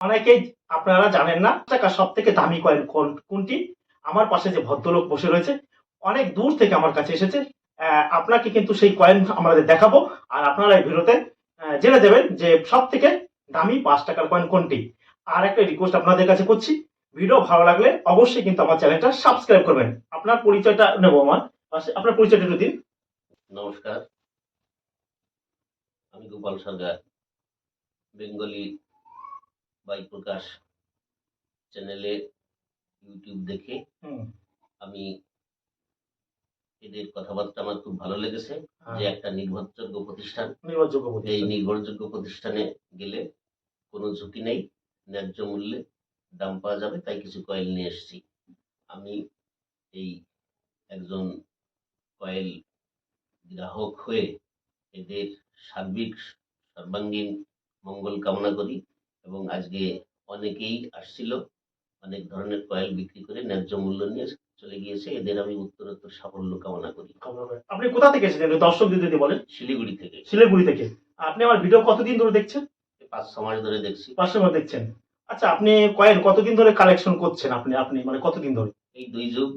অনেকেই আপনারা জানেন না টাকা সব থেকে দামি কয়েন কোন- কোনটি? আমার পাশে যে ভদ্রলোক বসে রয়েছে, অনেক দূর থেকে আমার কাছে এসেছে। আপনাকে কিন্তু সেই কয়েন আমাদের দেখাবো, আর আপনারা এই ভিডিওতে জেনে দেবেন যে সব থেকে দামি পাঁচ টাকার কয়েন কোনটি। আর একটা রিকোয়েস্ট আপনাদের কাছে করছি, ভিডিও ভালো লাগলে অবশ্যই কিন্তু আমার চ্যানেলটা সাবস্ক্রাইব করবেন। আপনার পরিচয়টা নেব আমার পাশে- আপনার পরিচয়টা একটু দিন। নমস্কার, আমি গোপাল সরকার, বেঙ্গলি বাই প্রকাশ চ্যানেলে ইউটিউব দেখে আমি এদের কথাবার্তা আমার খুব ভালো লেগেছে হ্যাঁ, যে একটা নির্ভরযোগ্য প্রতিষ্ঠান। নির্ভরযোগ্য এই নির্ভরযোগ্য প্রতিষ্ঠানে গেলে কোনো ঝুঁকি নেই ন্যায্য মূল্যে দাম পাওয়া যাবে তাই কিছু কয়েল নিয়ে এসেছি। আমি এই একজন কয়েল গ্রাহক হয়ে এদের সার্বিক সর্বাঙ্গীন মঙ্গল কামনা করি। এবং আজকে অনেকেই আসছিল অনেক ধরনের কয়েল বিক্রি করে ন্যায্য মূল্য নিয়ে চলে গিয়েছে। এদের আমি উত্তরোত্তর সাফল্য কামনা করি। আপনি কোথা থেকে এসেছেন? দর্শকদের যদি বলেন। শিলিগুড়ি থেকে। শিলিগুড়ি থেকে। আপনি আমার ভিডিও কতদিন ধরে দেখছেন? পাঁচ ছ মাস ধরে দেখছি। পাঁচশো মাস দেখছেন। আচ্ছা আপনি কয়েন কতদিন ধরে কালেকশন করছেন আপনি? আপনি মানে কতদিন ধরে? এই দুই যুগ।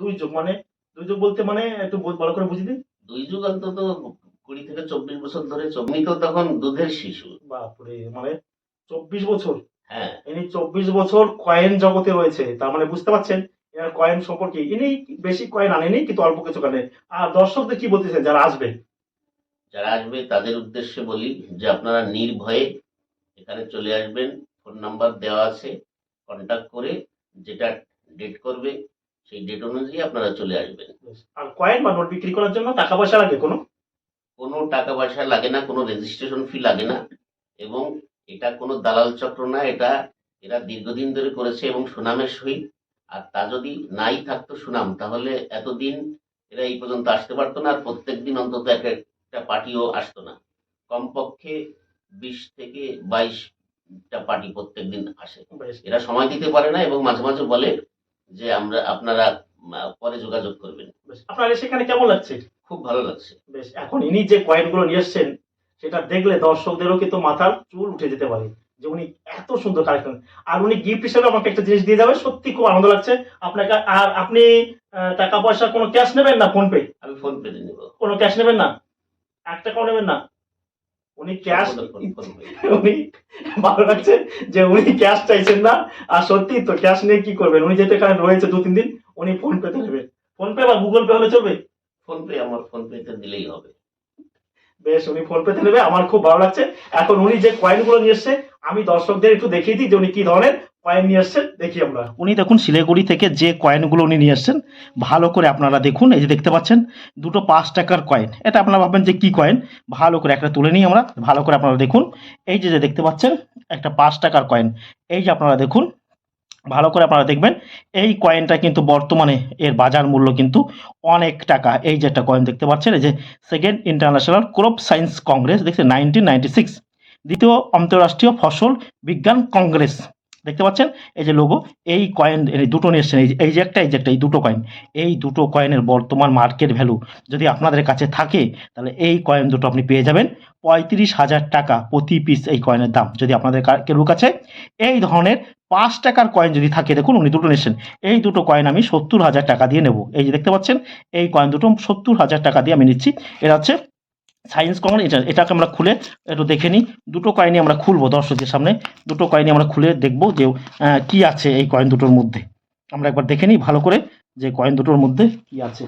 দুই যুগ মানে? দুই যুগ বলতে মানে একটু ভালো করে বুঝিয়ে দিন। দুই যুগ অন্তত কুড়ি থেকে চব্বিশ বছর ধরে চব্বিশ তো তখন দুধের শিশু। বাপরে মানে চব্বিশ বছর। হ্যাঁ। ইনি চব্বিশ বছর কয়েন জগতে রয়েছে। তার মানে বুঝতে পারছেন এর কয়েন সম্পর্কে ইনি বেশি কয়েন আনেনি কিন্তু অল্প কিছু কানে। আর দর্শকদের কি বলতেছেন যারা আসবে। যারা আসবে তাদের উদ্দেশ্যে বলি যে আপনারা নির্ভয়ে এখানে চলে আসবেন। ফোন নাম্বার দেওয়া আছে। কন্ট্যাক্ট করে যেটা ডেট করবে সেই ডেট অনুযায়ী আপনারা চলে আসবেন। আর কয়েন বা নোট বিক্রি করার জন্য টাকা পয়সা লাগে কোনো? কোনো টাকা পয়সা লাগে না কোনো রেজিস্ট্রেশন ফি লাগে না। এবং এটা কোনো দালাল চক্র না এটা এরা দীর্ঘদিন ধরে করেছে এবং সুনামের সহিত। আর তা যদি নাই থাকতো সুনাম তাহলে এতদিন এরা এই পর্যন্ত আসতে পারতো না আর প্রত্যেক দিন অন্তত এক একটা পার্টিও আসতো না। কমপক্ষে বিশ থেকে বাইশটা পার্টি প্রত্যেক দিন আসে। বেশ এরা সময় দিতে পারে না এবং মাঝে মাঝে বলে যে আমরা আপনারা পরে যোগাযোগ করবেন। বেশ। আপনার সেখানে কেমন লাগছে? খুব ভালো লাগছে। বেশ এখন ইনি যে কয়েনগুলো নিয়ে এসছেন সেটা দেখলে দর্শকদেরও কিন্তু মাথার চুল উঠে যেতে পারে যে উনি এত সুন্দর কালেকশন আর উনি গিফট হিসেবে আমাকে একটা জিনিস দিয়ে যাবে সত্যি খুব আনন্দ লাগছে। আপনাকে আর আপনি টাকা পয়সা কোনো ক্যাশ নেবেন না ফোন পে আমি ফোন পেতে নেব। কোনো ক্যাশ নেবেন না? এক টাকাও নেবেন না? উনি ক্যাশ উনি ভালো লাগছে যে উনি ক্যাশ চাইছেন না। আর সত্যি তো ক্যাশ নিয়ে কি করবেন? উনি যেহেতু এখানে রয়েছে দু তিন দিন উনি ফোন পেতে নেবেন ফোন পে বা গুগল পে হলে চলবে? ফোন পে আমার ফোন পেতে দিলেই হবে। বেশ, উনি ফোন পেতে নেবে, আমার খুব ভালো লাগছে। এখন উনি যে কয়েনগুলো নিয়ে এসছে, আমি দর্শকদের একটু দেখিয়ে দিই যে উনি কি ধরনের কয়েন নিয়ে এসছেন, দেখি আমরা। উনি দেখুন, শিলিগুড়ি থেকে যে কয়েনগুলো উনি নিয়ে এসছেন, ভালো করে আপনারা দেখুন, এই যে দেখতে পাচ্ছেন, দুটো পাঁচ টাকার কয়েন এটা আপনারা ভাববেন যে কি কয়েন ভালো করে একটা তুলে নিই আমরা, ভালো করে আপনারা দেখুন। এই যে যে দেখতে পাচ্ছেন, একটা পাঁচ টাকার কয়েন এই যে আপনারা দেখুন ভালো করে আপনারা দেখবেন, এই কয়েনটা কিন্তু বর্তমানে এর বাজার মূল্য কিন্তু অনেক টাকা। এই যে একটা কয়েন দেখতে পাচ্ছেন, এই যে second international crop science congress দেখছেন? নাইনটিন দ্বিতীয় আন্তঃরাষ্ট্রীয় ফসল বিজ্ঞান কংগ্রেস দেখতে পাচ্ছেন? এই যে লোগো এই কয়েন এই দুটো নিয়ে এসছেন। এই যে- একটা, এই যে একটা, এই দুটো কয়েন এই দুটো কয়েনের বর্তমান মার্কেট ভ্যালু যদি আপনাদের কাছে থাকে, তাহলে এই কয়েন দুটো আপনি পেয়ে যাবেন। পঁয়ত্রিশ হাজার টাকা প্রতি পিস এই কয়েনের দাম যদি আপনাদের কেউ কাছে এই ধরনের পাঁচ টাকার কয়েন যদি থাকে, দেখুন উনি দুটো নিয়েছেন এই দুটো কয়েন আমি সত্তর হাজার টাকা দিয়ে নেব। এই যে দেখতে পাচ্ছেন? এই কয়েন দুটো সত্তর হাজার টাকা দিয়ে আমি নিচ্ছি। এটা হচ্ছে সায়েন্স কমন এটা, এটাকে আমরা খুলে একটু দেখে নিই। দুটো কয়েনই আমরা খুলবো দর্শকদের সামনে। দুটো কয়েনই আমরা খুলে দেখব যে কি আছে এই কয়েন দুটোর মধ্যে। আমরা একবার দেখে নিই ভালো করে যে কয়েন দুটোর মধ্যে কি আছে।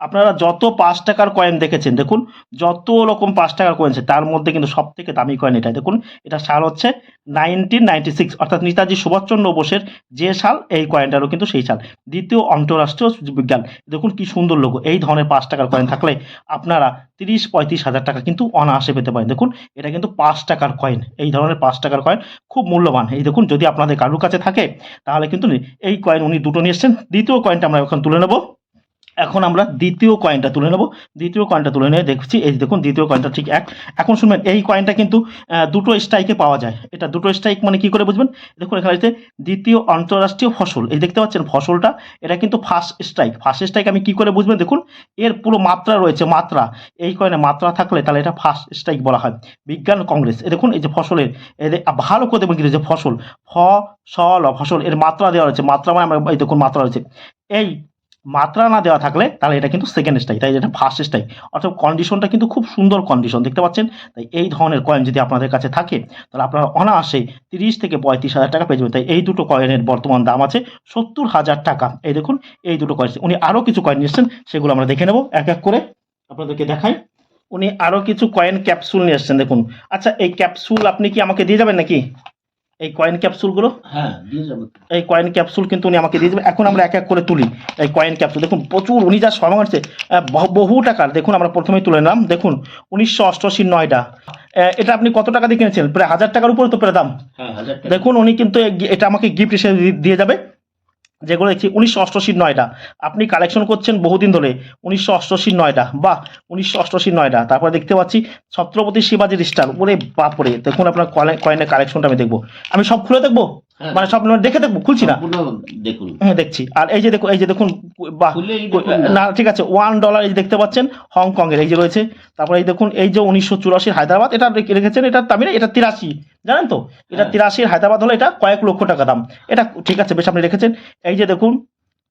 আপনারা যত পাঁচ টাকার কয়েন দেখেছেন, দেখুন, যত রকম পাঁচ টাকার কয়েন আছে, তার মধ্যে কিন্তু সব থেকে দামি কয়েন এটা দেখুন, এটা সাল হচ্ছে নাইনটিন নাইনটি সিক্স অর্থাৎ নেতাজি সুভাষচন্দ্র বোসের যে সাল, এই কয়েনটারও কিন্তু সেই সাল। দ্বিতীয় আন্তঃরাষ্ট্রীয় বিজ্ঞান। দেখুন, কি সুন্দর লোগো এই ধরনের পাঁচ টাকার কয়েন থাকলে আপনারা তিরিশ, পঁয়ত্রিশ হাজার টাকা কিন্তু অনায়াসে পেতে পারেন। দেখুন, এটা কিন্তু পাঁচ টাকার কয়েন এই ধরনের পাঁচ টাকার কয়েন খুব মূল্যবান। এই দেখুন, যদি আপনাদের কারুর কাছে থাকে, তাহলে কিন্তু এই কয়েন উনি দুটো নিয়ে এসছেন। দ্বিতীয় কয়েনটা আমরা এখন তুলে নেব। এখন আমরা দ্বিতীয় কয়েনটা তুলে নেব। দ্বিতীয় কয়েনটা তুলে নিয়ে দেখছি, এই দেখুন দ্বিতীয় কয়েনটা ঠিক এক। এখন শুনবেন, এই কয়েনটা কিন্তু দুটো স্ট্রাইকে পাওয়া যায়। এটা দুটো স্ট্রাইক মানে কি করে বুঝবেন? দেখুন এখানে আছে দ্বিতীয় আন্তঃরাষ্ট্রীয় ফসল। এই দেখতে পাচ্ছেন ফসলটা, এটা কিন্তু ফার্স্ট স্ট্রাইক ফার্স্ট স্ট্রাইক আমি কি করে বুঝবেন? দেখুন, এর পুরো মাত্রা রয়েছে, মাত্রা। এই কয়েনে মাত্রা থাকলে তাহলে এটা ফার্স্ট স্ট্রাইক বলা হয়। বিজ্ঞান কংগ্রেস। এই দেখুন, এই যে ফসলের ভালো করে দেখবেন কি রয়েছে ফসল। ফ সল ফসল, এর মাত্রা দেওয়া রয়েছে। মাত্রা মানে আমরা, এই দেখুন মাত্রা রয়েছে। এই মাত্রা না দেওয়া থাকলে তাহলে এটা কিন্তু সেকেন্ড স্ট্রাইক তাই এটা ফার্স্ট স্ট্রাইক অর্থাৎ কন্ডিশনটা কিন্তু খুব সুন্দর কন্ডিশন দেখতে পাচ্ছেন? তাই এই ধরনের কয়েন যদি আপনাদের কাছে থাকে, তাহলে আপনারা অনায়াসে তিরিশ থেকে পঁয়ত্রিশ হাজার টাকা পেয়ে যাবেন। তাই এই দুটো কয়েনের বর্তমান দাম আছে সত্তর হাজার টাকা। এই দেখুন, এই দুটো কয়েন উনি আরও কিছু কয়েন নিয়ে এসেছেন সেগুলো আমরা দেখে নেব। এক এক করে আপনাদেরকে দেখাই। উনি আরও কিছু কয়েন ক্যাপসুল নিয়ে এসেছেন, দেখুন। আচ্ছা এই ক্যাপসুল আপনি কি আমাকে দিয়ে যাবেন নাকি? এই কয়েন ক্যাপসুলগুলো হ্যাঁ দিয়ে যাব এই কয়েন ক্যাপসুল কিন্তু উনি আমাকে দিয়ে দেবে। এখন আমরা এক এক করে তুলি এই কয়েন ক্যাপসুল দেখুন প্রচুর উনি যা সময় আছে বহু টাকার। দেখুন আমরা প্রথমেই তুলে নিলাম। দেখুন উনিশশো অষ্টআশি নয়টা এটা আপনি কত টাকা দিয়ে কিনেছেন? প্রায় হাজার টাকার উপরে তো প্রায় দাম। হ্যাঁ দেখুন উনি কিন্তু এটা আমাকে গিফট হিসেবে দিয়ে যাবে। যেগুলো দেখছি উনিশশো অষ্টআশি নয়টা। আপনি কালেকশন করছেন বহুদিন ধরে উনিশশো অষ্টআশি নয়টা। বা উনিশশো অষ্টআশি নয়টা। তারপরে দেখতে পাচ্ছি ছত্রপতি শিবাজির স্টার ওরে বাপরে দেখুন আপনার কয়েনের কালেকশনটা আমি দেখব। আমি সব খুলে দেখব? হ্যাঁ। মানে সব দেখে দেখব? খুলছি না? দেখুন। হ্যাঁ দেখছি। আর এই যে দেখুন এই যে দেখুন দেখুন না। ঠিক আছে ওয়ান ডলার এই যে দেখতে পাচ্ছেন হংকং এর এই যে রয়েছে। তারপরে এই দেখুন এই যে উনিশশো চুরাশির হায়দ্রাবাদ এটা রেখেছেন এটা তামিল এটা তিরাশি। জানেন তো? এটা হ্যাঁ। তিরাশির হায়দ্রাবাদ হলো এটা কয়েক লক্ষ টাকা দাম। এটা ঠিক আছে বেশ আপনি রেখেছেন। এই যে দেখুন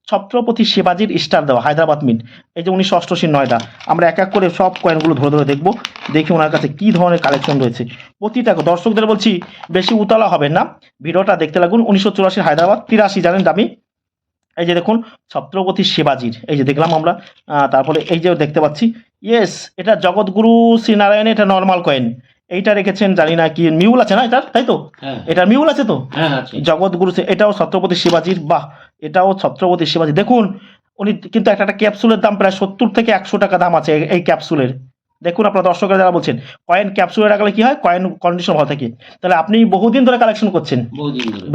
ছত্রপতি শিবাজির স্টার দেওয়া হায়দ্রাবাদ মিন্ট এই যে উনিশশো অষ্টআশি নয়টা। আমরা এক এক করে সব কয়েনগুলো ধরে ধরে দেখব দেখি ওনার কাছে কী ধরনের কালেকশন রয়েছে। প্রতিটা দর্শকদের বলছি বেশি উতলা হবেন না। ভিডিওটা দেখতে লাগুন উনিশশো চুরাশির হায়দ্রাবাদ তিরাশি জানেন দামি। এই যে দেখুন ছত্রপতি শিবাজির। এই যে দেখলাম আমরা তারপরে এই যে দেখতে পাচ্ছি। ইয়েস এটা জগৎগুরু শ্রীনারায়ণ এটা নর্মাল কয়েন এইটা রেখেছেন জানি না কি মিউল আছে না এটা তাই তো? হ্যাঁ। এটা মিউল আছে তো? জগৎ আছে। জগৎগুরু এটাও ছত্রপতি শিবাজির বাহ! এটাও ছত্রপতি শিবাজি। দেখুন উনি কিন্তু একটা একটা ক্যাপসুলের দাম প্রায় সত্তর থেকে একশো টাকা দাম আছে এই ক্যাপসুলের দেখুন আপনার দর্শকরা যারা বলছেন কয়েন ক্যাপসুলে রাখলে কি হয়? কয়েন কন্ডিশন ভালো থাকে। তাহলে আপনি বহুদিন ধরে কালেকশন করছেন।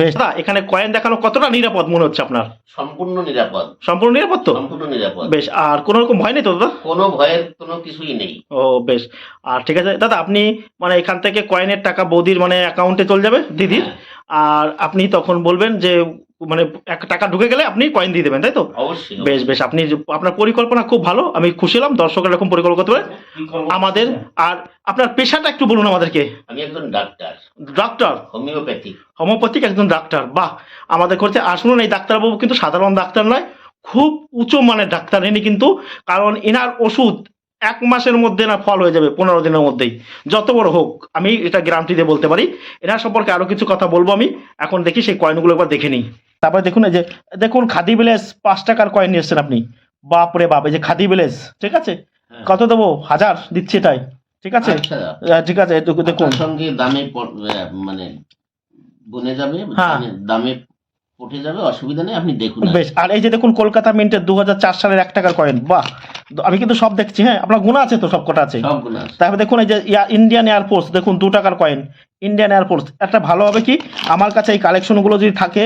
বেশ দাদা, এখানে কয়েন দেখানো কতটা নিরাপদ মনে হচ্ছে আপনার? সম্পূর্ণ নিরাপদ। সম্পূর্ণ নিরাপদ তো? সম্পূর্ণ নিরাপদ। বেশ আর কোনো রকম ভয় নেই তো দাদা? কোনো ভয়ের কোনো কিছুই নেই। ও বেশ। আর ঠিক আছে দাদা আপনি মানে এখান থেকে কয়েনের টাকা বৌদির মানে অ্যাকাউন্টে চলে যাবে দিদির। হ্যাঁ, আর আপনি তখন বলবেন যে মানে এক টাকা ঢুকে গেলে আপনি কয়েন দিয়ে দেবেন তাই তো? অবশ্যই বেশ বেশ আপনি আপনার পরিকল্পনা খুব ভালো আমি খুশি হলাম দর্শকরা এরকম পরিকল্পনা করতে পারে। আমাদের আর আপনার পেশাটা একটু বলুন আমাদেরকে। আমি একজন ডাক্তার ডাক্তার হোমিওপ্যাথিক হোমিওপ্যাথিক একজন ডাক্তার বাহ! আমাদের করছে আর শুনুন এই ডাক্তারবাবু কিন্তু সাধারণ ডাক্তার নয় খুব উঁচু মানের ডাক্তার ইনি কিন্তু কারণ এনার ওষুধ এক মাসের মধ্যে না ফল হয়ে যাবে পনেরো দিনের মধ্যেই। যত বড় হোক আমি এটা দিয়ে বলতে পারি। এনার সম্পর্কে আরও কিছু কথা বলব আমি। এখন দেখি সেই কয়েনগুলো একবার দেখে নিই। তারপরে দেখুন এই যে দেখুন খাদি ভিলেজ পাঁচ টাকার কয়েন নিয়ে এসছেন আপনি। বাপরে বাপ এই যে খাদি ভিলেজ ঠিক আছে? হ্যাঁ। কত দেবো? হাজার দিচ্ছি তাই ঠিক আছে? আচ্ছা। ঠিক আছে দেখুন- সঙ্গে দামে মানে বনে যাবে হ্যাঁ। দামে- দামে উঠে যাবে অসুবিধা নেই আপনি দেখুন। বেশ আর এই যে দেখুন কলকাতা মিন্টের দু হাজার চার সালের এক টাকার কয়েন বাহ আমি কিন্তু সব দেখছি হ্যাঁ আপনার গুণা আছে তো সব কটা আছে তারপরে দেখুন এই যে ইন্ডিয়ান এয়ারফোর্স দেখুন দু টাকার কয়েন ইন্ডিয়ান এয়ারফোর্স একটা ভালো হবে কি আমার কাছে এই কালেকশনগুলো যদি থাকে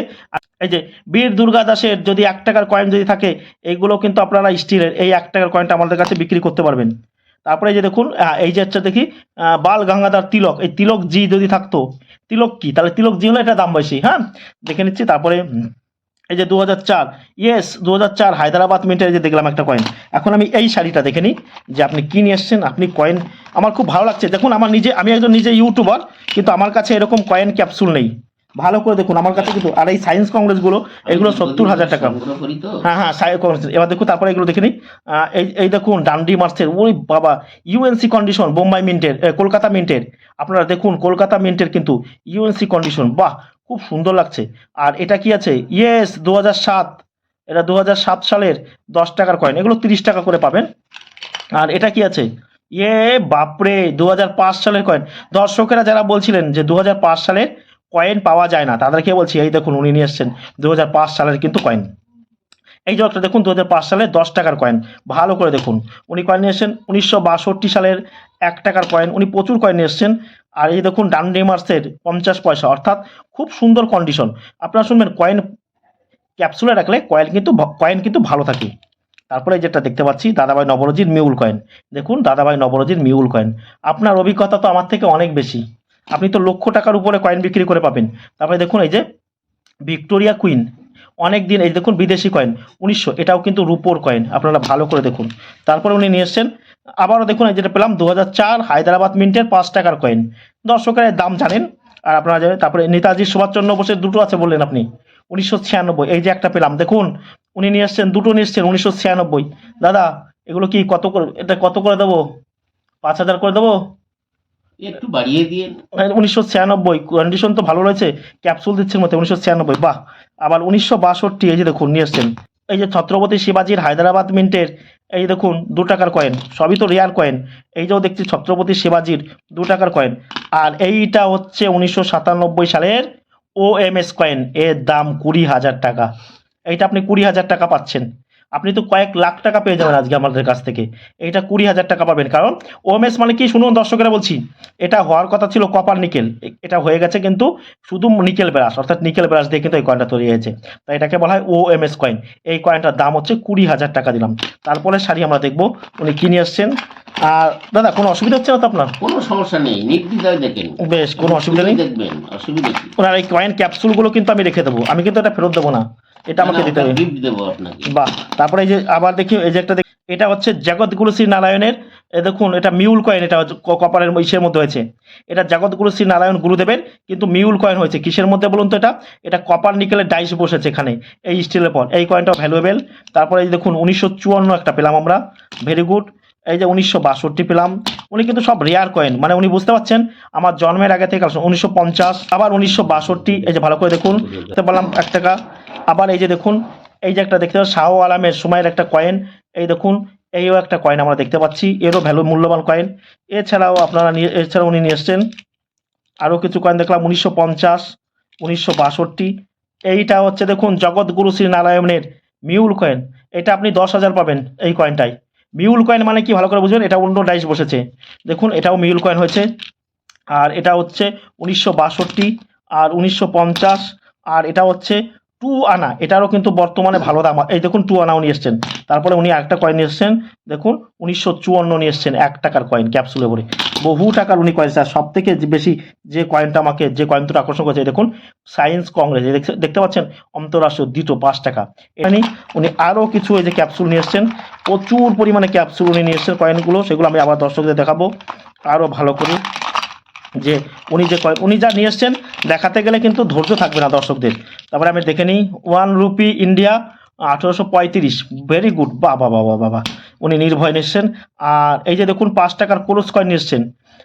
এই যে বীর দুর্গা দাসের যদি এক টাকার কয়েন যদি থাকে এইগুলো কিন্তু আপনারা স্টিলের এই এক টাকার কয়েনটা আমাদের কাছে বিক্রি করতে পারবেন তারপরে এই যে দেখুন এই যে হচ্ছে দেখি বাল গঙ্গাধর তিলক এই তিলক জি যদি থাকতো তিলক কি? তাহলে তিলক জি হলে এটা দাম বেশি হ্যাঁ? দেখে নিচ্ছি, তারপরে এই যে দু হাজার চার ইয়েস দু হাজার চার, হায়দ্রাবাদ মিন্টের যে দেখলাম একটা কয়েন এখন আমি এই শাড়িটা দেখে নিই, যে আপনি কী নিয়ে এসছেন, আপনি কয়েন আমার খুব ভালো লাগছে। দেখুন, আমার নিজে, আমি একজন নিজে ইউটিউবার কিন্তু আমার কাছে এরকম কয়েন ক্যাপসুল নেই। ভালো করে দেখুন আমার কাছে কিন্তু আর এই সায়েন্স কংগ্রেসগুলো এগুলো সত্তর হাজার টাকা। হ্যাঁ হ্যাঁ সাই কংগ্রেস এবার দেখুন তারপরে এগুলো দেখে নিই। এই এই দেখুন ডান্ডি মার্সের ওই বাবা ইউএনসি কন্ডিশন বোম্বাই মিন্টের কলকাতা মিন্টের। আপনারা দেখুন কলকাতা মিন্টের কিন্তু ইউএনসি কন্ডিশন বাহ খুব সুন্দর লাগছে। আর এটা কি আছে? ইয়েস দু হাজার সাত এটা দু হাজার সাত সালের দশ টাকার কয়েন এগুলো তিরিশ টাকা করে পাবেন। আর এটা কি আছে? ইয়ে বাপরে দু হাজার পাঁচ সালের কয়েন দর্শকেরা যারা বলছিলেন যে দু হাজার পাঁচ সালের কয়েন পাওয়া যায় না। তাদেরকে বলছি, এই দেখুন, উনি নিয়ে এসছেন দু হাজার পাঁচ সালের কিন্তু কয়েন এই যে দেখুন দু হাজার পাঁচ সালে দশ টাকার কয়েন ভালো করে দেখুন, উনি কয়েন নিয়ে এসছেন উনিশশো বাষট্টি সালের এক টাকার কয়েন উনি প্রচুর কয়েন নিয়ে এসছেন। আর এই দেখুন ডান্ডিমার্সের পঞ্চাশ পয়সা, অর্থাৎ খুব সুন্দর কন্ডিশন আপনারা শুনবেন কয়েন ক্যাপসুলে রাখলে কয়েন কিন্তু কয়েন কিন্তু ভালো থাকে। তারপরে যেটা দেখতে পাচ্ছি, দাদাভাই নবরজির মিউল কয়েন দেখুন, দাদাভাই নবরজির মিউল কয়েন আপনার অভিজ্ঞতা তো আমার থেকে অনেক বেশি। আপনি তো লক্ষ টাকার উপরে কয়েন বিক্রি করে পাবেন। তারপরে দেখুন এই যে ভিক্টোরিয়া কুইন অনেক দিন এই দেখুন বিদেশি কয়েন উনিশশো, এটাও কিন্তু রুপোর কয়েন আপনারা ভালো করে দেখুন। তারপরে উনি নিয়ে এসছেন, আবারও দেখুন যেটা পেলাম দু হায়দ্রাবাদ মিন্টের পাঁচ টাকার কয়েন দর্শকের দাম জানেন, আর আপনারা জানেন তারপরে নেতাজি সুভাষচন্দ্র বোসের দুটো আছে বললেন আপনি, উনিশশো ছিয়ানব্বই, এই যে একটা পেলাম, দেখুন, উনি নিয়ে এসছেন, দুটো নিয়ে এসছেন, উনিশশো ছিয়ানব্বই। দাদা, এগুলো কি কত করে এটা কত করে দেবো? পাঁচ হাজার করে দেবো? একটু বাড়িয়ে দিয়ে উনিশশো ছিয়ানব্বই কন্ডিশন তো ভালো রয়েছে ক্যাপসুল দিচ্ছেন মতো উনিশশো ছিয়ানব্বই। বাহ! আবার উনিশশো বাষট্টি, এই যে দেখুন, নিয়ে এসছেন। এই যে ছত্রপতি শিবাজির হায়দ্রাবাদ মিন্টের এই দেখুন, দু টাকার কয়েন সবই তো রেয়ার কয়েন এই যেও দেখছি, ছত্রপতি শিবাজির দু টাকার কয়েন আর এইটা হচ্ছে উনিশশো সাতানব্বই সালের ও এম এস কয়েন এর দাম কুড়ি হাজার টাকা। এইটা আপনি কুড়ি হাজার টাকা পাচ্ছেন। আপনি তো কয়েক লাখ টাকা পেয়ে যাবেন আজকে আমাদের কাছ থেকে। এটা কুড়ি হাজার টাকা পাবেন। কারণ ওএমএস মানে কি? শুনুন দর্শকেরা বলছি এটা হওয়ার কথা ছিল কপার নিকেল। এটা হয়ে গেছে কিন্তু শুধু নিকেল ব্রাশ অর্থাৎ নিকেল ব্রাশ দিয়ে কিন্তু এই কয়েনটা তৈরি হয়েছে। তাই এটাকে বলা হয় ও এম এস কয়েন এই কয়েনটার দাম হচ্ছে কুড়ি হাজার টাকা দিলাম। তারপরে শাড়ি আমরা দেখব উনি কিনে নিয়ে এসছেন। আর দাদা কোনো অসুবিধা হচ্ছে না তো আপনার? কোনো সমস্যা নেই নির্দ্বিধায় দেখেন বেশ কোনো অসুবিধা নেই। দেখবেন অসুবিধা ওনার এই কয়েন ক্যাপসুলগুলো কিন্তু আমি রেখে দেবো। আমি কিন্তু এটা ফেরত দেবো না। এটা আমাকে দিতে হবে। গিফট দেবো আপনাকে। বাহ তারপরে এই যে আবার দেখি এই যে একটা দেখি এটা হচ্ছে জগৎগুরু শ্রী নারায়ণের এ দেখুন এটা মিউল কয়েন এটা কপারের ইসের মধ্যে হয়েছে। এটা জগৎগুরু শ্রী নারায়ণ গুরুদেবের কিন্তু মিউল কয়েন হয়েছে। কিসের মধ্যে বলুন তো এটা? এটা কপার নিকেলের ডাইস বসেছে এখানে এই স্টিলের পর। এই কয়েনটাও ভ্যালুয়েবল তারপরে এই দেখুন উনিশশো চুয়ান্ন একটা পেলাম আমরা। ভেরি গুড এই যে উনিশশো বাষট্টি পেলাম। উনি কিন্তু সব রেয়ার কয়েন মানে উনি বুঝতে পারছেন আমার জন্মের আগে থেকে উনিশশো পঞ্চাশ আবার উনিশশো বাষট্টি এই যে ভালো করে দেখুন। পেলাম এক টাকা। আবার এই যে দেখুন, এই যে একটা দেখতে পাচ্ছি শাহ আলামের সময়ের একটা কয়েন এই দেখুন, এইও একটা কয়েন আমরা দেখতে পাচ্ছি, এরও ভ্যালু মূল্যবান কয়েন এছাড়াও আপনারা নিয়ে, এছাড়াও উনি নিয়ে এসছেন, আরও কিছু কয়েন দেখলাম, উনিশশো পঞ্চাশ, উনিশশো বাষট্টি। এইটা হচ্ছে দেখুন, জগৎগুরু শ্রী নারায়ণের মিউল কয়েন এটা আপনি দশ হাজার পাবেন এই কয়েনটাই মিউল কয়েন মানে কি ভালো করে বুঝবেন? এটা অন্য ডাইস বসেছে। দেখুন, এটাও মিউল কয়েন হয়েছে। আর এটা হচ্ছে উনিশশো বাষট্টি, আর উনিশশো পঞ্চাশ, আর এটা হচ্ছে টু আনা এটারও কিন্তু বর্তমানে ভালো দাম। এই দেখুন টু আনা উনি এসছেন। তারপরে উনি একটা কয়েন এসছেন। দেখুন, উনিশশো চুয়ান্ন নিয়ে এসছেন, এক টাকার কয়েন ক্যাপসুলে ভরে। বহু টাকার উনি কয়েন স্যার সব থেকে বেশি যে কয়েনটা আমাকে, যে কয়েন দুটো আকর্ষণ করেছে দেখুন সায়েন্স কংগ্রেস দেখতে- পাচ্ছেন? অন্তরাষ্ট্রীয় দ্বিতীয় পাঁচ টাকা। এখানে উনি আরও কিছু এই যে ক্যাপসুল নিয়ে এসছেন, প্রচুর পরিমাণে ক্যাপসুল উনি নিয়ে এসছেন কয়েনগুলো সেগুলো আমি আবার দর্শকদের দেখাবো। আরও ভালো করে যে উনি যে কয়েন উনি যা নিয়ে এসছেন, দেখাতে গেলে কিন্তু ধৈর্য থাকবে না দর্শকদের। তারপরে আমি দেখে নিই ওয়ান রুপি ইন্ডিয়া আঠেরোশো পঁয়ত্রিশ। ভেরি গুড বাবা বাবা বাবা উনি নির্ভয় নিয়ে এসছেন। আর এই যে দেখুন, পাঁচ টাকার ক্রোস কয়েন নিয়ে এসছেন।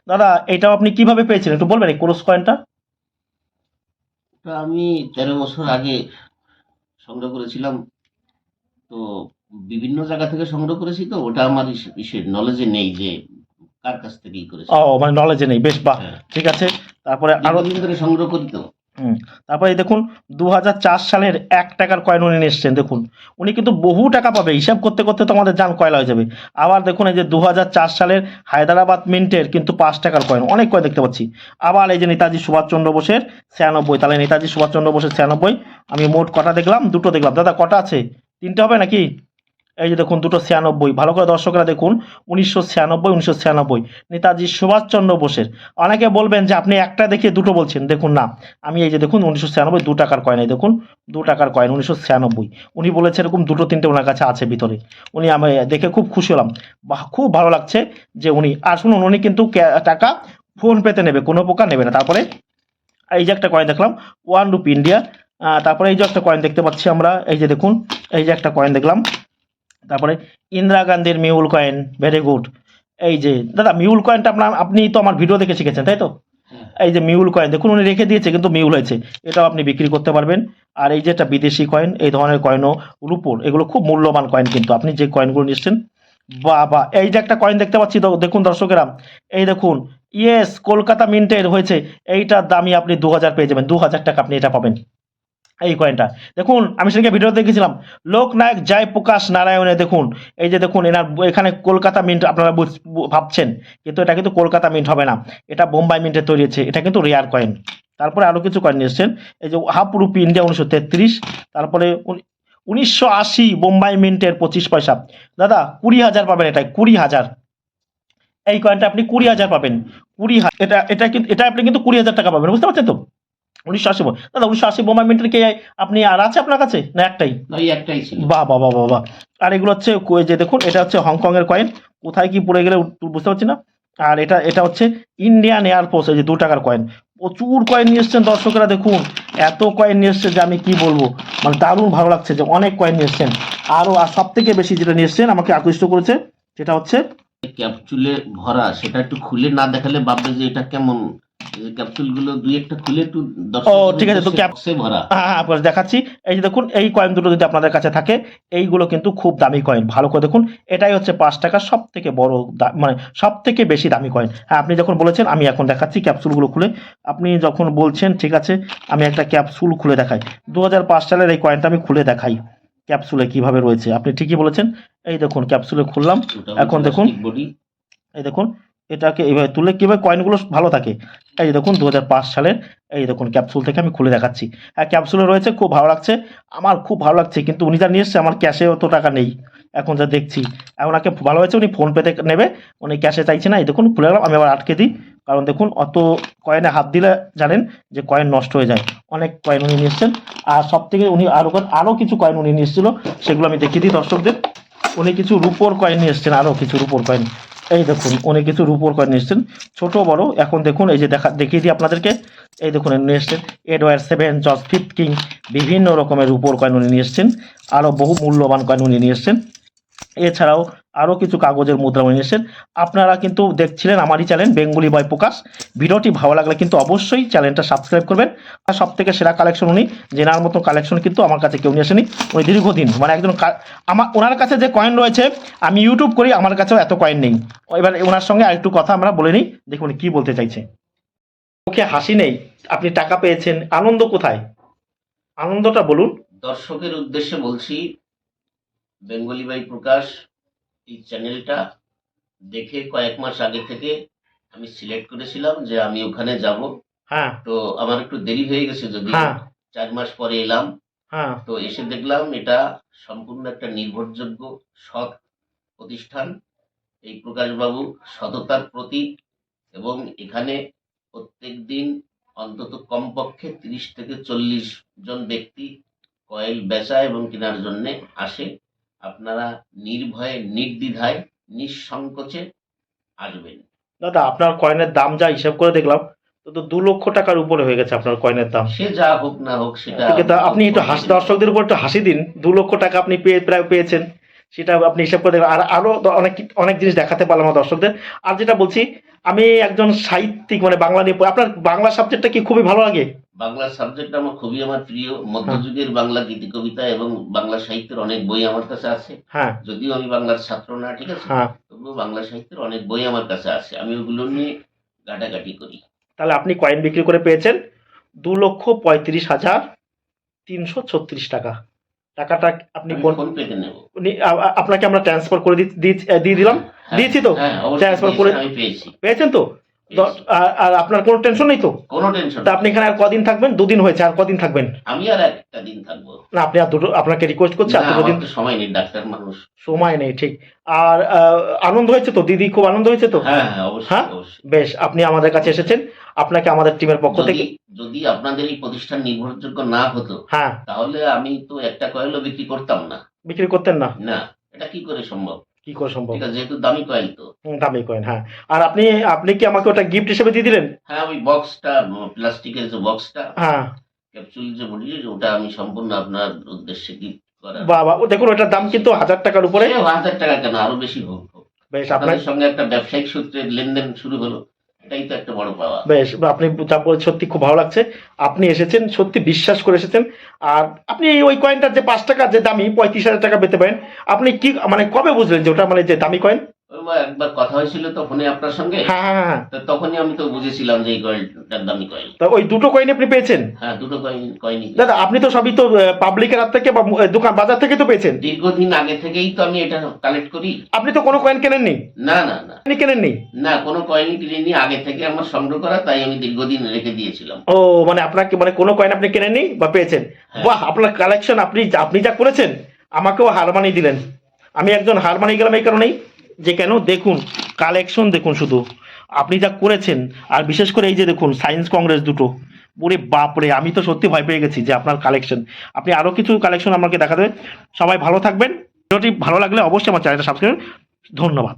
দাদা, এটাও আপনি কীভাবে পেয়েছিলেন? একটু বলবেন এই ক্রোস কয়েনটা আমি তেরো বছর আগে সংগ্রহ করেছিলাম। তো বিভিন্ন জায়গা থেকে সংগ্রহ করেছি তো, ওটা আমার নলেজে নেই যে কার কাছ থেকে ই করেছি? ও মানে নলেজে নেই বেশ বাহ হ্যাঁ। ঠিক আছে। তারপরে আরও দীর্ঘদিন ধরে সংগ্রহ করি তো। তারপরে দেখুন দু হাজার চার সালের এক টাকার কয়েন উনি এসছেন দেখুন। উনি কিন্তু বহু টাকা পাবে হিসাব করতে করতে তো আমাদের যান কয়লা হয়ে যাবে। আবার দেখুন এই যে দু সালের হায়দ্রাবাদ মিন্টের কিন্তু পাঁচ টাকার কয়েন অনেক কয়েন দেখতে পাচ্ছি। আবার এই যে নেতাজি সুভাষচন্দ্র বোসের ছিয়ানব্বই তাহলে নেতাজি সুভাষচন্দ্র বোসের ছিয়ানব্বই আমি মোট কটা দেখলাম? দুটো দেখলাম। দাদা কটা আছে? তিনটে হবে নাকি? এই যে দেখুন, দুটো ছিয়ানব্বই। ভালো করে দর্শকরা দেখুন, উনিশশো ছিয়ানব্বই উনিশশো ছিয়ানব্বই। নেতাজি সুভাষচন্দ্র বোসের। অনেকে বলবেন যে আপনি একটা দেখিয়ে দুটো বলছেন। দেখুন না, আমি এই যে দেখুন, উনিশশো ছিয়ানব্বই, দু টাকার কয়েন এই দেখুন, দু টাকার কয়েন, উনিশশো ছিয়ানব্বই। উনি বলেছে এরকম দুটো, তিনটে ওনার কাছে আছে ভিতরে। উনি আমি দেখে খুব খুশি হলাম। বাহ খুব ভালো লাগছে যে উনি, আর শুনুন, উনি কিন্তু টাকা ফোন পেতে নেবে, কোনো প্রকার নেবে না। তারপরে এই যে একটা কয়েন দেখলাম, ওয়ান রুপি ইন্ডিয়া। তারপরে এই যে একটা কয়েন দেখতে পাচ্ছি আমরা, এই যে দেখুন, এই যে একটা কয়েন দেখলাম। তারপরে ইন্দিরা গান্ধীর মিউল কয়েন ভেরি গুড এই যে দাদা মিউল কয়েনটা আপনার আপনি তো আমার ভিডিও দেখে শিখেছেন তাই তো? এই যে মিউল কয়েন দেখুন উনি রেখে দিয়েছে কিন্তু মিউল হয়েছে। এটাও আপনি বিক্রি করতে পারবেন। আর এই যে একটা বিদেশি কয়েন এই ধরনের কয়েনও রুপোর এগুলো খুব মূল্যবান কয়েন কিন্তু। আপনি যে কয়েনগুলো নিচ্ছেন বা বা এই যে একটা কয়েন দেখতে পাচ্ছি দেখুন দর্শকেরা। এই দেখুন ইয়েস কলকাতা মিন্টের হয়েছে। এইটার দামই আপনি দু হাজার পেয়ে যাবেন দু হাজার টাকা আপনি এটা পাবেন। এই কয়েনটা। দেখুন, আমি সেদিকে ভিডিও দেখেছিলাম, লোকনায়ক জয়প্রকাশ নারায়ণে দেখুন, এই যে দেখুন, এনার এখানে কলকাতা মিন্ট আপনারা ভাবছেন, কিন্তু এটা কিন্তু কলকাতা মিন্ট হবে না। এটা বোম্বাই মিন্টে তৈরি হয়েছে এটা কিন্তু রেয়ার কয়েন তারপরে আরও কিছু কয়েন এসছেন, এই যে হাফ রুপি ইন্ডিয়া উনিশশো তেত্রিশ, তারপরে উনিশশো আশি বোম্বাই মিন্টের পঁচিশ পয়সা। দাদা, কুড়ি হাজার পাবেন এটাই কুড়ি হাজার। এই কয়েনটা আপনি কুড়ি হাজার পাবেন। কুড়ি হা- এটা এটা কিন্তু এটা আপনি কিন্তু কুড়ি হাজার টাকা পাবেন, বুঝতে পারছেন তো? উনিশশো আশি বো- দাদা উনিশশো আশি বোম্বাই মিন্টের কে আপনি আর আছে আপনার কাছে? না একটাই? একটাই বাহ বাহ বাহ বাহ আর এগুলো হচ্ছে যে দেখুন এটা হচ্ছে হংকং এর কয়েন কোথায় কি পড়ে গেলে বুঝতে পারছি না। আর এটা এটা হচ্ছে ইন্ডিয়ান এয়ারফোর্স এই যে দু টাকার কয়েন প্রচুর কয়েন নিয়ে এসছেন দর্শকেরা দেখুন। এত কয়েন নিয়ে এসছে যে আমি কি বলব? মানে দারুণ ভালো লাগছে যে অনেক কয়েন নিয়ে এসছেন। আরও আর সব থেকে বেশি যেটা নিয়ে এসছেন আমাকে আকৃষ্ট করেছে সেটা হচ্ছে ক্যাপসুলে ভরা সেটা একটু খুলে না দেখালে ভাববে যে এটা কেমন ক্যাপসুলগুলো দুই একটা খুলে একটু ও, ঠিক আছে, তো ভরা। হ্যাঁ হ্যাঁ আপনার দেখাচ্ছি। এই যে দেখুন এই কয়েন দুটো যদি আপনাদের কাছে থাকে এইগুলো কিন্তু খুব দামি কয়েন। ভালো করে দেখুন এটাই হচ্ছে পাঁচ সব থেকে বড় মানে সব থেকে বেশি দামি কয়েন। হ্যাঁ আপনি যখন বলেছেন আমি এখন দেখাচ্ছি ক্যাপসুলগুলো খুলে। আপনি যখন বলছেন ঠিক আছে আমি একটা ক্যাপসুল খুলে দেখাই। দু হাজার পাঁচ সালের এই কয়েনটা আমি খুলে দেখাই ক্যাপসুলে কীভাবে রয়েছে। আপনি ঠিকই বলেছেন। এই দেখুন ক্যাপসুলে খুললাম। এখন দেখুন। এই দেখুন এটাকে এইভাবে তুলে কীভাবে কয়েনগুলো ভালো থাকে? এই দেখুন দু হাজার পাঁচ সালের এই দেখুন ক্যাপসুল থেকে আমি খুলে দেখাচ্ছি। হ্যাঁ ক্যাপসুলে রয়েছে, খুব ভালো লাগছে। আমার খুব ভালো লাগছে, কিন্তু উনি যা নিয়ে এসছে, আমার ক্যাশে অত টাকা নেই। এখন যা দেখছি আর ওনাকে ভালো হয়েছে, উনি ফোন পেতে নেবে, উনি ক্যাশে চাইছে না। এই দেখুন, খুলে গেলাম, আমি আবার আটকে দিই। কারণ দেখুন, অত কয়েনে হাত দিলে জানেন যে কয়েন নষ্ট হয়ে যায়। অনেক কয়েন উনি নিয়ে এসছেন। আর সব থেকে উনি আরও আরও কিছু কয়েন উনি নিয়ে এসেছিল, সেগুলো আমি দেখিয়ে দিই দর্শকদের। উনি কিছু রুপোর কয়েন নিয়ে এসছেন আরও কিছু রুপোর কয়েন এই দেখুন অনেক কিছু রুপোর কয়েন এসছেন ছোটো, বড়, এখন দেখুন, এই যে দেখা, দেখিয়ে দিই আপনাদেরকে। এই দেখুন নিয়ে এসছেন এডওয়ার সেভেন জজ ফিফ কিং বিভিন্ন রকমের রুপোর কয়েন উনি নিয়ে এসছেন আরও বহু মূল্যবান কয়েন উনি নিয়ে এসছেন এছাড়াও আরও কিছু কাগজের মুদ্রা উনি নিয়ে এসছেন আপনারা কিন্তু দেখছিলেন আমারই চ্যানেল বেঙ্গলি বয় প্রকাশ। ভিডিওটি ভালো লাগলে কিন্তু অবশ্যই চ্যানেলটা সাবস্ক্রাইব করবেন। আর সব থেকে সেরা কালেকশন উনি, জেনার মতো কালেকশন কিন্তু আমার কাছে কেউ নিয়ে আসেনি। উনি দীর্ঘদিন মানে একজন আমার, ওনার কাছে যে কয়েন রয়েছে, আমি ইউটিউব করি, আমার কাছেও এত কয়েন নেই। এবার ওনার সঙ্গে আরেকটু কথা আমরা বলে নিই, দেখুন কি বলতে চাইছে। ওকে হাসি নেই, আপনি টাকা পেয়েছেন, আনন্দ কোথায়? আনন্দটা বলুন। দর্শকের উদ্দেশ্যে বলছি, বেঙ্গলি বাই প্রকাশ এই চ্যানেলটা দেখে কয়েক মাস আগে থেকে আমি সিলেক্ট করেছিলাম যে আমি ওখানে যাব। হ্যাঁ। তো আমার একটু দেরি হয়ে গেছে যদি হ্যাঁ। চার মাস পরে এলাম। হ্যাঁ। তো এসে দেখলাম এটা সম্পূর্ণ একটা নির্ভরযোগ্য সৎ প্রতিষ্ঠান। এই প্রকাশবাবু সততার প্রতীক এবং এখানে প্রত্যেক দিন অন্তত কমপক্ষে তিরিশ থেকে চল্লিশ জন ব্যক্তি কয়েল বেচা এবং কেনার জন্য আসে। আপনারা নির্ভয়ে নির্দ্বিধায় নিঃসংকোচে আসবেন। দাদা আপনার কয়েনের দাম যা হিসাব করে দেখলাম তো দু লক্ষ টাকার উপরে হয়ে গেছে আপনার কয়েনের দাম। সে যা হোক না হোক সেটা আপনি একটু হাসি দর্শকদের উপর একটু হাসি দিন। দু লক্ষ টাকা আপনি পেয়ে প্রায় পেয়েছেন। সেটা আপনি হিসাব করে দেখবেন আর আরও অনেক অনেক জিনিস দেখাতে পারলাম আমার দর্শকদের। আর যেটা বলছি আমি একজন সাহিত্যিক মানে বাংলা নিয়ে। আপনার বাংলা সাবজেক্টটা কি খুবই ভালো লাগে? বাংলা সাবজেক্ট আমার খুবই আমার প্রিয়। মধ্যযুগের বাংলা গীতি কবিতা এবং বাংলা সাহিত্যের অনেক বই আমার কাছে আছে। হ্যাঁ। যদিও আমি বাংলার ছাত্র না ঠিক আছে? হ্যাঁ। তবুও বাংলা সাহিত্যের অনেক বই আমার কাছে আছে। আমি ওগুলো নিয়ে ঘাটাঘাটি করি। তাহলে আপনি কয়েন বিক্রি করে পেয়েছেন দু লক্ষ পঁয়ত্রিশ হাজার তিনশো ছত্রিশ টাকা। টাকাটা আপনি কোন পেতে নেব। আপনাকে আমরা ট্রান্সফার করে দিয়ে দিলাম? হ্যাঁ, দিয়েছি তো? ট্রান্সফার করে- পেয়েছেন তো? আর- আর আপনার কোনো টেনশন নেই তো? কোনো টেনশন তা আপনি এখানে আর কদিন থাকবেন? দুদিন হয়েছে আর কদিন থাকবেন? আমি আর একটা দিন থাকব। না আপনি আর দুটো আপনাকে রিকোয়েস্ট করছি আর দুটো দিন সময় নেই ডাক্তার মানুষ। সময় নেই ঠিক। আর আনন্দ হয়েছে তো? দিদি খুব আনন্দ হয়েছে তো? হ্যাঁ হ্যাঁ হ্যাঁ? বেশ আপনি আমাদের কাছে এসেছেন। আপনাকে আমাদের টিমের পক্ষ থেকে যদি আপনাদের এই প্রতিষ্ঠান নির্ভরযোগ্য না হতো হ্যাঁ। তাহলে আমি তো একটা কয়েলও বিক্রি করতাম না। বিক্রি করতেন না? না এটা কি করে সম্ভব? কি করে সম্ভব ঠিক আছে যেহেতু দামি কয়েন তো। দামি কয়েন হ্যাঁ। আর আপনি আপনি কি আমাকে ওটা গিফট হিসেবে দিয়ে দিলেন? হ্যাঁ ওই বক্সটা প্লাস্টিকের যে বক্সটা হ্যাঁ। ক্যাপসুল যে বলি ওটা আমি সম্পূর্ণ আপনার উদ্দেশ্যে গিফট করা। বাবা ও দেখুন ওটার দাম কিন্তু হাজার টাকার উপরে। হাজার টাকা কেন? আরও বেশি হোক। হোক। বেশ আপনার সঙ্গে একটা ব্যবসায়িক সূত্রে লেনদেন শুরু হলো। এটাই তো একটা বড় পাওয়া। বেশ, আপনি যা বলে সত্যি খুব ভালো লাগছে। আপনি এসেছেন, সত্যি বিশ্বাস করে এসেছেন। আর আপনি ওই কয়েনটার যে পাঁচ টাকা যে দামি পঁয়ত্রিশ হাজার টাকা পেতে পারেন, আপনি কি মানে কবে বুঝলেন যে ওটা মানে যে দামি কয়েন একবার কথা হয়েছিল তো ফোনে আপনার সঙ্গে? হ্যাঁ হ্যাঁ হ্যাঁ তো তখনই আমি তো বুঝেছিলাম যে এই কয়েলটার দামি কয়েল তা ওই দুটো কয়েন আপনি পেয়েছেন? হ্যাঁ দুটো কয়েন কয়েনই দাদা আপনি তো সবই তো পাবলিকের হাত থেকে বা দোকান বাজার থেকে তো পেয়েছেন? দীর্ঘদিন আগে থেকেই তো আমি এটা কালেক্ট করি। আপনি তো কোনো কয়েন কেনেননি? না না না। আপনি কেনেননি? না কোনো কয়েনই কিনিনি আগে থেকে আমার সংগ্রহ করা তাই আমি দীর্ঘদিন রেখে দিয়েছিলাম। ও মানে আপনাকে মানে কোনো কয়েন আপনি কেনেননি বা পেয়েছেন? হ্যাঁ। বাহ আপনার কালেকশন আপনি আপনি যা করেছেন আমাকেও হার মানিয়ে দিলেন। আমি একজন হার মানিয়ে গেলাম এই কারণেই। যে কেন দেখুন কালেকশন দেখুন শুধু। আপনি যা করেছেন, আর বিশেষ করে এই যে দেখুন সায়েন্স কংগ্রেস দুটো। ওরে বাপরে, আমি তো সত্যি ভয় পেয়ে গেছি যে আপনার কালেকশন আপনি আরও কিছু কালেকশন আমাকে দেখা দেবেন সবাই ভালো থাকবেন। ভিডিওটি ভালো লাগলে অবশ্যই আমার চ্যানেলটা সাবস্ক্রাইব ধন্যবাদ।